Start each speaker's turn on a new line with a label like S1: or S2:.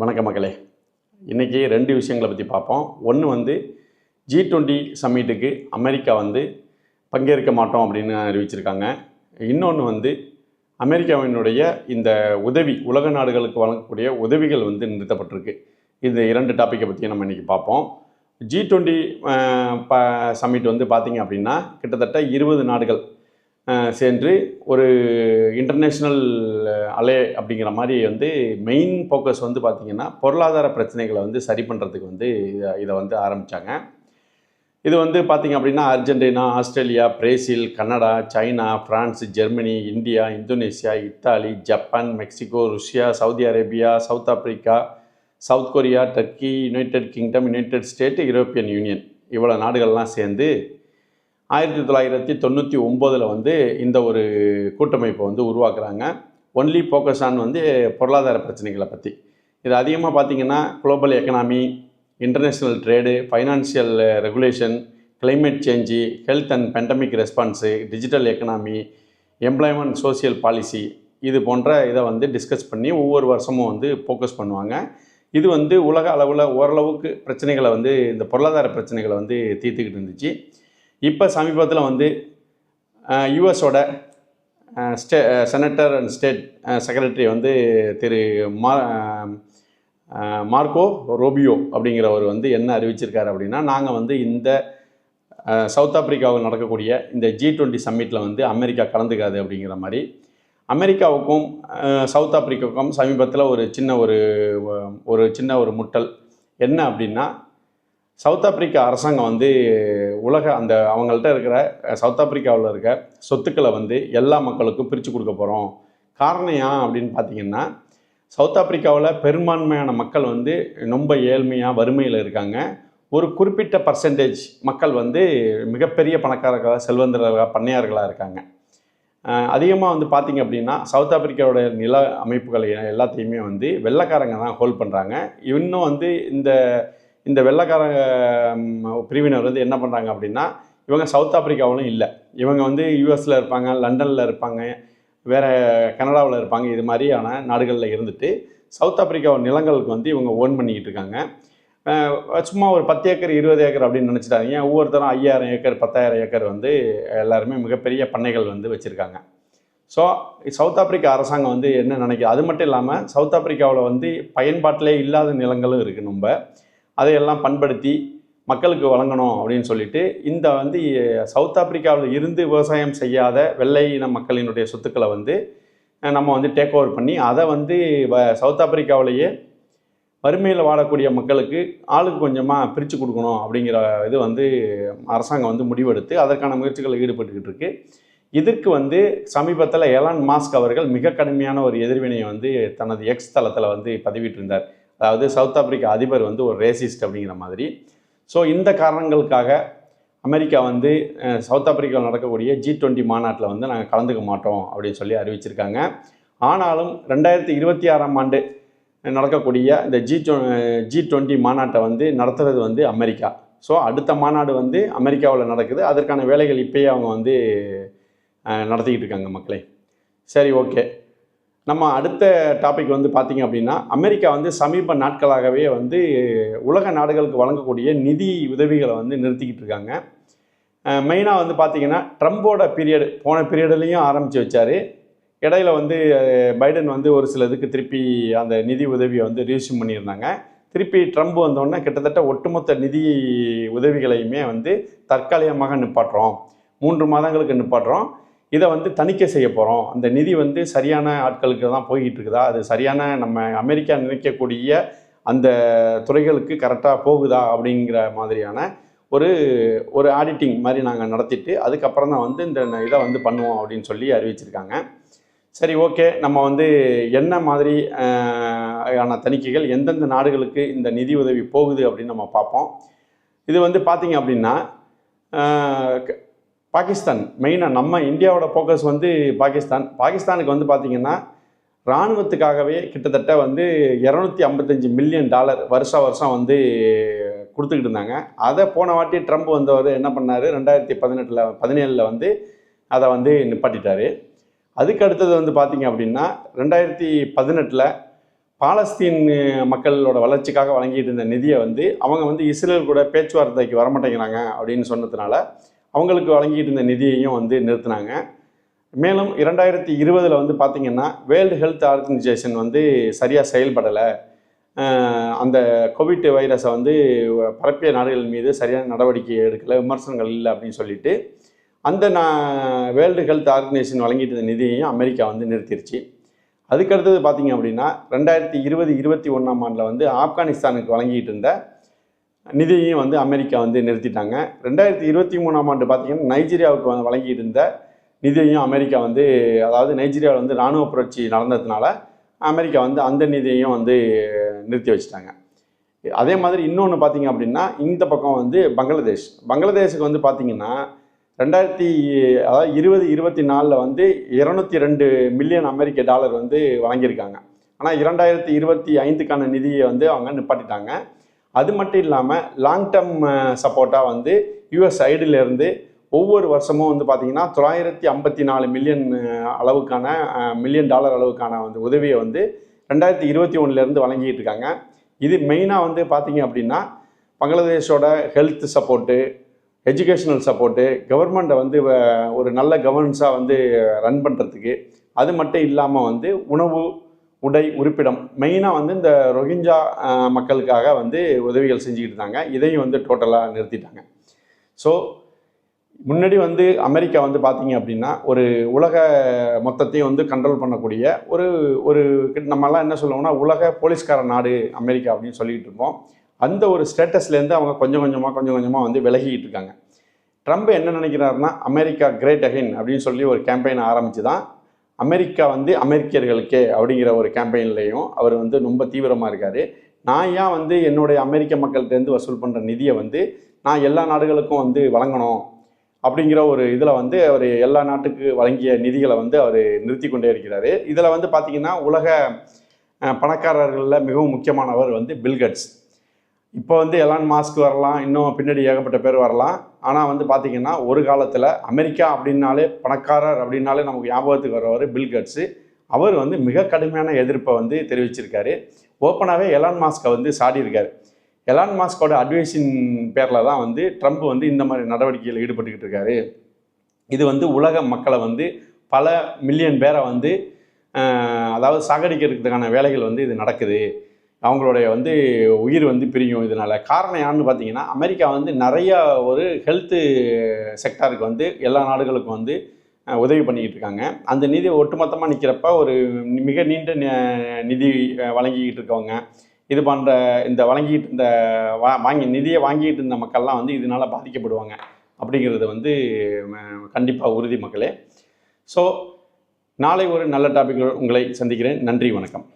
S1: வணக்க மக்களே இன்றைக்கி ரெண்டு விஷயங்களை பற்றி பார்ப்போம் ஒன்று வந்து ஜி டுவெண்ட்டி சம்மிட்டுக்கு அமெரிக்கா வந்து பங்கேற்க மாட்டோம் அப்படின்னு அறிவிச்சிருக்காங்க இன்னொன்று வந்து அமெரிக்காவினுடைய இந்த உதவி உலக நாடுகளுக்கு வழங்கக்கூடிய உதவிகள் வந்து நிறுத்தப்பட்டிருக்கு இந்த இரண்டு டாப்பிக்கை பற்றி நம்ம இன்றைக்கி பார்ப்போம் ஜி டுவெண்ட்டி ப சம்மிட் வந்து பார்த்திங்க அப்படின்னா கிட்டத்தட்ட இருபது நாடுகள் சென்று ஒரு இன்டர்நேஷ்னல் அலே அப்படிங்கிற மாதிரி வந்து மெயின் ஃபோக்கஸ் வந்து பார்த்திங்கன்னா பொருளாதார பிரச்சனைகளை வந்து சரி பண்ணுறதுக்கு வந்து இதை இதை வந்து ஆரம்பித்தாங்க இது வந்து பார்த்திங்க அப்படின்னா Argentina Australia Brazil Canada China France Germany India Indonesia Italy Japan Mexico Russia Saudi Arabia South Africa South Korea Turkey United Kingdom United State European Union இவ்வளோ நாடுகள்லாம் சேர்ந்து ஆயிரத்தி தொள்ளாயிரத்தி தொண்ணூற்றி ஒம்போதில் வந்து இந்த ஒரு கூட்டமைப்பை வந்து உருவாக்குறாங்க ஒன்லி ஃபோக்கஸ் ஆன் வந்து பொருளாதார பிரச்சனைகளை பற்றி இது அதிகமாக பார்த்திங்கன்னா global economy international trade financial regulation climate change health and pandemic response digital economy employment social policy இது போன்ற இதை வந்து டிஸ்கஸ் பண்ணி ஒவ்வொரு வருஷமும் வந்து ஃபோக்கஸ் பண்ணுவாங்க இது வந்து உலக அளவில் ஓரளவுக்கு பிரச்சனைகளை வந்து இந்த பொருளாதார பிரச்சனைகளை வந்து தீர்த்துக்கிட்டு இருந்துச்சு இப்போ சமீபத்தில் வந்து யுஎஸோட state senator and state secretary வந்து திரு மா மார்க்கோ ரோபியோ அப்படிங்கிறவர் வந்து என்ன அறிவிச்சிருக்காரு அப்படின்னா நாங்கள் வந்து இந்த சவுத் ஆப்பிரிக்காவில் நடக்கக்கூடிய இந்த ஜி டுவெண்ட்டி சம்மிட்டில் வந்து அமெரிக்கா கலந்துக்காது அப்படிங்கிற மாதிரி அமெரிக்காவுக்கும் சவுத் ஆப்பிரிக்காவுக்கும் சமீபத்தில் ஒரு சின்ன ஒரு ஒரு சின்ன ஒரு முட்டல் என்ன அப்படின்னா சவுத் ஆப்பிரிக்கா அரசாங்கம் வந்து உலக அந்த அவங்கள்ட்ட இருக்கிற சவுத் ஆப்பிரிக்காவில் இருக்க சொத்துக்களை வந்து எல்லா மக்களுக்கும் பிரித்து கொடுக்க போகிறோம் காரணம் ஏன் அப்படின்னு பார்த்தீங்கன்னா சவுத் ஆப்பிரிக்காவில் பெரும்பான்மையான மக்கள் வந்து ரொம்ப ஏழ்மையாக வறுமையில் இருக்காங்க ஒரு குறிப்பிட்ட பர்சன்டேஜ் மக்கள் வந்து மிகப்பெரிய பணக்காரர்களாக செல்வந்தர்களாக பண்ணையார்களாக இருக்காங்க அதிகமாக வந்து பார்த்திங்க அப்படின்னா சவுத் ஆப்பிரிக்காவோட நில அமைப்புகள் எல்லாத்தையுமே வந்து வெள்ளக்காரங்க தான் ஹோல்ட் பண்ணுறாங்க இன்னும் வந்து இந்த இந்த வெள்ளக்காரங்க பிரிவினர் வந்து என்ன பண்ணுறாங்க அப்படின்னா இவங்க சவுத் ஆப்பிரிக்காவிலும் இல்லை இவங்க வந்து யூஎஸில் இருப்பாங்க லண்டனில் இருப்பாங்க வேறு கனடாவில் இருப்பாங்க இது மாதிரியான நாடுகளில் இருந்துட்டு சவுத் ஆப்பிரிக்காவோட நிலங்களுக்கு வந்து இவங்க ஓன் பண்ணிக்கிட்டு இருக்காங்க சும்மா ஒரு பத்து ஏக்கர் இருபது ஏக்கர் அப்படின்னு நினச்சிட்டாங்க ஒவ்வொருத்தரும் ஐயாயிரம் ஏக்கர் பத்தாயிரம் ஏக்கர் வந்து எல்லாருமே மிகப்பெரிய பண்ணைகள் வந்து வச்சுருக்காங்க ஸோ சவுத் ஆப்பிரிக்கா அரசாங்கம் வந்து என்ன நினைக்கிது அது மட்டும் இல்லாமல் சவுத் ஆப்பிரிக்காவில் வந்து பயன்பாட்டிலே இல்லாத நிலங்களும் இருக்குது நம்ம அதையெல்லாம் பண்படுத்தி மக்களுக்கு வழங்கணும் அப்படின்னு சொல்லிட்டு இந்த வந்து சவுத் ஆப்பிரிக்காவில் இருந்து விவசாயம் செய்யாத வெள்ளை இன மக்களினுடைய சொத்துக்களை வந்து நம்ம வந்து டேக் ஓவர் பண்ணி அதை வந்து சவுத் ஆப்பிரிக்காவிலேயே வறுமையில் வாழக்கூடிய மக்களுக்கு ஆளுக்கு கொஞ்சமாக பிரித்து கொடுக்கணும் அப்படிங்கிற இது வந்து அரசாங்கம் வந்து முடிவெடுத்து அதற்கான முயற்சிகளில் ஈடுபட்டுக்கிட்டு இருக்குது இதற்கு வந்து சமீபத்தில் எலான் மாஸ்க் அவர்கள் மிக கடுமையான ஒரு எதிர்வினையை வந்து தனது எக்ஸ் தளத்தில் வந்து பதிவிட்டிருந்தார் அதாவது சவுத் ஆப்பிரிக்கா அதிபர் வந்து ஒரு ரேசிஸ்ட் அப்படிங்கிற மாதிரி ஸோ இந்த காரணங்களுக்காக அமெரிக்கா வந்து சவுத் ஆப்பிரிக்காவில் நடக்கக்கூடிய ஜி டுவெண்ட்டி மாநாட்டில் வந்து நாங்கள் கலந்துக்க மாட்டோம் அப்படின்னு சொல்லி அறிவிச்சிருக்காங்க ஆனாலும் ரெண்டாயிரத்தி இருபத்தி ஆறாம் ஆண்டு நடக்கக்கூடிய இந்த ஜி ஜி டுவெண்ட்டி மாநாட்டை வந்து நடத்துறது வந்து அமெரிக்கா ஸோ அடுத்த மாநாடு வந்து அமெரிக்காவில் நடக்குது அதற்கான வேலைகள் இப்போயே அவங்க வந்து நடத்திக்கிட்டு இருக்காங்க மக்களே சரி ஓகே நம்ம அடுத்த டாபிக் வந்து பார்த்திங்க அப்படின்னா அமெரிக்கா வந்து சமீப நாட்களாகவே வந்து உலக நாடுகளுக்கு வழங்கக்கூடிய நிதி உதவிகளை வந்து நிறுத்திக்கிட்டு இருக்காங்க மெயினாக வந்து பார்த்திங்கன்னா ட்ரம்போட பீரியடு போன பீரியட்லேயும் ஆரம்பித்து வச்சார் இடையில வந்து பைடன் வந்து ஒரு சில இதுக்கு திருப்பி அந்த நிதி உதவியை வந்து ரீசியூம் பண்ணியிருந்தாங்க திருப்பி ட்ரம்ப் வந்தோடனே கிட்டத்தட்ட ஒட்டுமொத்த நிதி உதவிகளையுமே வந்து தற்காலிகமாக நிப்பாட்டுறோம் மூன்று மாதங்களுக்கு நிப்பாட்டுறோம் இதை வந்து தணிக்கை செய்ய போகிறோம் அந்த நிதி வந்து சரியான ஆட்களுக்கு தான் போய்கிட்டு இருக்குதா அது சரியான நம்ம அமெரிக்கா நினைக்கக்கூடிய அந்த துறைகளுக்கு கரெக்டாக போகுதா அப்படிங்கிற மாதிரியான ஒரு ஒரு ஆடிட்டிங் மாதிரி நாங்கள் நடத்திட்டு அதுக்கப்புறம் தான் வந்து இந்த இதை வந்து பண்ணுவோம் அப்படின்னு சொல்லி அறிவிச்சிருக்காங்க சரி ஓகே நம்ம வந்து என்ன மாதிரி ஆன தணிக்கைகள் எந்தெந்த நாடுகளுக்கு இந்த நிதி உதவி போகுது அப்படின்னு நம்ம பார்ப்போம் இது வந்து பார்த்திங்க அப்படின்னா பாகிஸ்தான் மெயினாக நம்ம இந்தியாவோட ஃபோக்கஸ் வந்து பாகிஸ்தான் பாகிஸ்தானுக்கு வந்து பார்த்திங்கன்னா இராணுவத்துக்காகவே கிட்டத்தட்ட வந்து இரநூத்தி ஐம்பத்தஞ்சு மில்லியன் டாலர் வருஷ வருஷம் வந்து கொடுத்துக்கிட்டு இருந்தாங்க அதை போன வாட்டி ட்ரம்ப் வந்தவர் என்ன பண்ணார் ரெண்டாயிரத்தி பதினெட்டில் பதினேழில் வந்து அதை வந்து நிப்பாட்டிட்டார் அதுக்கு அடுத்தது வந்து பார்த்திங்க அப்படின்னா ரெண்டாயிரத்தி பதினெட்டில் பாலஸ்தீன் மக்களோட வளர்ச்சிக்காக வழங்கிட்டு இருந்த நிதியை வந்து அவங்க வந்து இஸ்ரேல் கூட பேச்சுவார்த்தைக்கு வரமாட்டேங்கிறாங்க அப்படின்னு சொன்னதுனால அவங்களுக்கு வழங்கிட்டு இருந்த நிதியையும் வந்து நிறுத்தினாங்க மேலும் இரண்டாயிரத்தி இருபதில் வந்து பார்த்திங்கன்னா வேர்ல்டு ஹெல்த் ஆர்கனைசேஷன் வந்து சரியாக செயல்படலை அந்த கோவிட் வைரஸை வந்து பரப்பிய நாடுகள் மீது சரியான நடவடிக்கை எடுக்கலை விமர்சனங்கள் இல்லை அப்படின்னு சொல்லிட்டு அந்த நான் வேர்ல்டு ஹெல்த் ஆர்கனைசேஷன் வழங்கிட்டு இருந்த நிதியையும் அமெரிக்கா வந்து நிறுத்திடுச்சு அதுக்கடுத்தது பார்த்திங்க அப்படின்னா ரெண்டாயிரத்தி இருபது இருபத்தி ஒன்றாம் ஆண்டில் வந்து ஆப்கானிஸ்தானுக்கு வழங்கிட்டு இருந்த நிதியையும் வந்து அமெரிக்கா வந்து நிறுத்திட்டாங்க ரெண்டாயிரத்தி இருபத்தி மூணாம் ஆண்டு பார்த்திங்கன்னா நைஜீரியாவுக்கு வந்து வழங்கியிருந்த இருந்த நிதியையும் அமெரிக்கா வந்து அதாவது நைஜீரியாவில் வந்து இராணுவ புரட்சி நடந்ததுனால அமெரிக்கா வந்து அந்த நிதியையும் வந்து நிறுத்தி வச்சுட்டாங்க அதே மாதிரி இன்னொன்று பார்த்திங்க அப்படின்னா இந்த பக்கம் வந்து பங்களாதேஷ் பங்களாதேஷுக்கு வந்து பார்த்திங்கன்னா ரெண்டாயிரத்தி அதாவது இருபது இருபத்தி நாலில் வந்து இரநூத்தி ரெண்டு மில்லியன் அமெரிக்க டாலர் வந்து வழங்கியிருக்காங்க ஆனால் இரண்டாயிரத்தி இருபத்தி ஐந்துக்கான நிதியை வந்து அவங்க நிப்பாட்டிட்டாங்க அது மட்டும் இல்லாமல் லாங் டேர்ம் சப்போர்ட்டாக வந்து யூஎஸ் சைடுலேருந்து ஒவ்வொரு வருஷமும் வந்து பார்த்திங்கன்னா தொள்ளாயிரத்தி ஐம்பத்தி நாலு மில்லியன் அளவுக்கான மில்லியன் டாலர் அளவுக்கான வந்து உதவியை வந்து ரெண்டாயிரத்தி இருபத்தி ஒன்றுலேருந்து வழங்கிட்டு இருக்காங்க இது மெயினாக வந்து பார்த்திங்க அப்படின்னா பங்களாதேஷோட ஹெல்த் சப்போர்ட்டு எஜுகேஷனல் சப்போர்ட்டு கவர்மெண்ட்டை வந்து ஒரு நல்ல கவர்னன்ஸாக வந்து ரன் பண்ணுறதுக்கு அது மட்டும் இல்லாமல் வந்து உணவு உடை உறுப்பிடம் மெயினாக வந்து இந்த ரொஹிஞ்சா மக்களுக்காக வந்து உதவிகள் செஞ்சுக்கிட்டு இருந்தாங்க இதையும் வந்து டோட்டலாக நிறுத்திட்டாங்க ஸோ முன்னாடி வந்து அமெரிக்கா வந்து பார்த்தீங்க அப்படின்னா ஒரு உலக மொத்தத்தையும் வந்து கண்ட்ரோல் பண்ணக்கூடிய ஒரு ஒரு நம்மளாம் என்ன சொல்லுவோம்னா உலக போலீஸ்கார நாடு அமெரிக்கா அப்படின்னு சொல்லிக்கிட்டு இருப்போம் அந்த ஒரு ஸ்டேட்டஸ்லேருந்து அவங்க கொஞ்சம் கொஞ்சமாக கொஞ்சம் கொஞ்சமாக வந்து விலகிக்கிட்டு இருக்காங்க ட்ரம்ப் என்ன நினைக்கிறாருன்னா அமெரிக்கா கிரேட் அகைன் அப்படின்னு சொல்லி ஒரு கேம்பெயின் ஆரம்பித்து தான் அமெரிக்கா வந்து அமெரிக்கர்களுக்கே அப்படிங்கிற ஒரு கேம்பெயின்லேயும் அவர் வந்து ரொம்ப தீவிரமாக இருக்கார் நான் ஏன் வந்து என்னுடைய அமெரிக்க மக்கள்கிட்டேருந்து வசூல் பண்ணுற நிதியை வந்து நான் எல்லா நாடுகளுக்கும் வந்து வழங்கணும் அப்படிங்கிற ஒரு இதில் வந்து அவர் எல்லா நாட்டுக்கு வழங்கிய நிதிகளை வந்து அவர் நிறுத்தி கொண்டே இருக்கிறார் இதில் வந்து பார்த்திங்கன்னா உலக பணக்காரர்களில் மிகவும் முக்கியமானவர் வந்து பில்கட்ஸ் இப்போ வந்து எலான் மாஸ்க் வரலாம் இன்னும் பின்னாடி ஏகப்பட்ட பேர் வரலாம் ஆனால் வந்து பார்த்திங்கன்னா ஒரு காலத்தில் அமெரிக்கா அப்படின்னாலே பணக்காரர் அப்படின்னாலே நமக்கு ஞாபகத்துக்கு வரவர் பில்கட்ஸு அவர் வந்து மிக கடுமையான எதிர்ப்பை வந்து தெரிவிச்சிருக்காரு ஓப்பனாகவே எலான் மாஸ்கை வந்து சாடியிருக்காரு எலான் மாஸ்கோட அட்வைஸின் பேரில் தான் வந்து ட்ரம்ப் வந்து இந்த மாதிரி நடவடிக்கையில் ஈடுபட்டுக்கிட்டு இருக்காரு இது வந்து உலக மக்களை வந்து பல மில்லியன் பேரை வந்து அதாவது சாகடிக்கிறதுக்கான வேலைகள் வந்து இது நடக்குது அவங்களுடைய வந்து உயிர் வந்து பிரியும் இதனால் காரணம் யாருன்னு பார்த்தீங்கன்னா அமெரிக்கா வந்து நிறையா ஒரு ஹெல்த்து செக்டாருக்கு வந்து எல்லா நாடுகளுக்கும் வந்து உதவி பண்ணிக்கிட்டு இருக்காங்க அந்த நிதி ஒட்டுமொத்தமாக நிற்கிறப்ப ஒரு மிக நீண்ட நிதி வழங்கிக்கிட்டு இருக்கவங்க இது பண்ணுற இந்த வழங்கிட்டு இந்த வா வாங்கி நிதியை வாங்கிட்டு இருந்த மக்கள்லாம் வந்து இதனால் பாதிக்கப்படுவாங்க அப்படிங்கிறது வந்து கண்டிப்பாக உறுதி மக்களே ஸோ நாளை ஒரு நல்ல டாபிக் உங்களை சந்திக்கிறேன் நன்றி வணக்கம்